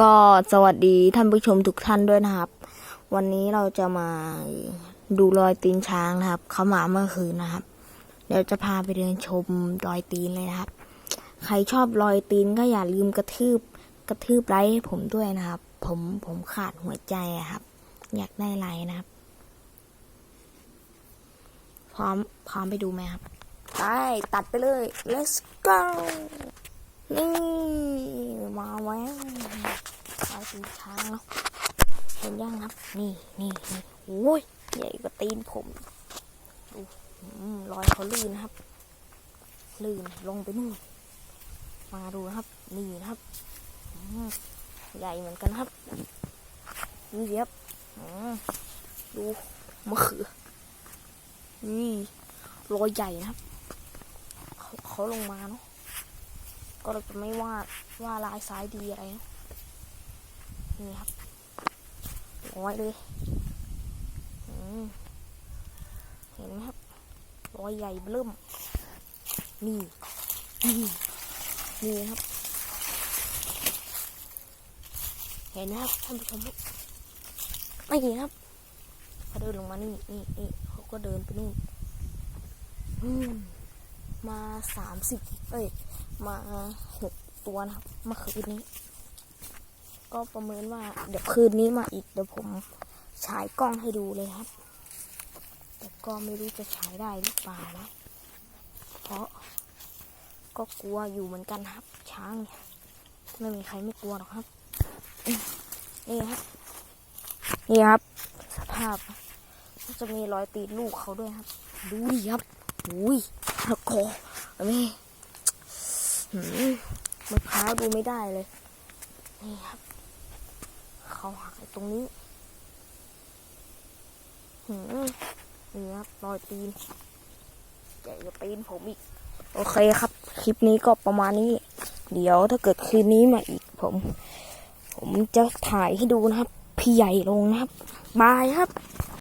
ก็สวัสดีท่านผู้ชมทุกท่านด้วยนะครับ วันนี้เราจะมาดูรอยตีนช้างนะครับ เขามาเมื่อคืนนะครับ เดี๋ยวจะพาไปเดินชมรอยตีนเลยนะครับ ใครชอบรอยตีนก็อย่าลืมกระทืบกระทืบไลค์ให้ผมด้วยนะครับ ผมผมขาดหัวใจอะครับ อยากได้ไลค์นะครับ พร้อมพร้อมไปดูไหมครับไปตัดไปเลย let's go นี่ มาแล้ว ตีนช้างเนาะเห็นยังครับ นี่นี่นี่โอ้ยใหญ่กว่าตีนผมดูอืมรอยเขาลื่นนะครับ ลื่นลงไปนู่นมาดูนะครับนี่นะครับใหญ่เหมือนกันครับนี่สิครับดูมะเขือนี่รอยใหญ่นะครับเขาเขาลงมาเนาะก็เราจะไม่ว่าว่าลายซ้ายดีอะไรเนะ นี่ครับร้อยเลยเห็นไหมครับรอยใหญ่เริ่มนี่นี่นี่ครับ เห็นไหมครับท่านผู้ชมครับไม่เห็นครับเขาเดินลงมานี่นี่นี่เขาก็เดินไปนู่นมาสามสิบเอ้ยมาหกตัวนะครับมื่อคืนนี้ ก็ประเมินว่าเดี๋ยวคืนนี้มาอีกเดี๋ยวผมฉายกล้องให้ดูเลยครับ แต่ก็ไม่รู้จะฉายได้หรือเปล่านะ เพราะก็กลัวอยู่เหมือนกันครับ ช้างเนี่ยไม่มีใครไม่กลัวหรอกครับ นี่ครับ นี่ครับ สภาพจะมีรอยตีนลูกเขาด้วยครับ ดูดิครับอุ้ยแล้วคอนี่หืมมะพร้าวดูไม่ได้เลย นี่ครับ เขาหายตรงนี้หืมนี่ครับรอยตีนใหญ่กว่าตีนผมอีก โอเคครับ คลิปนี้ก็ประมาณนี้ เดี๋ยวถ้าเกิดคืนนี้มาอีกผม ผมจะถ่ายให้ดูนะครับ พี่ใหญ่ลงนะครับ บายครับ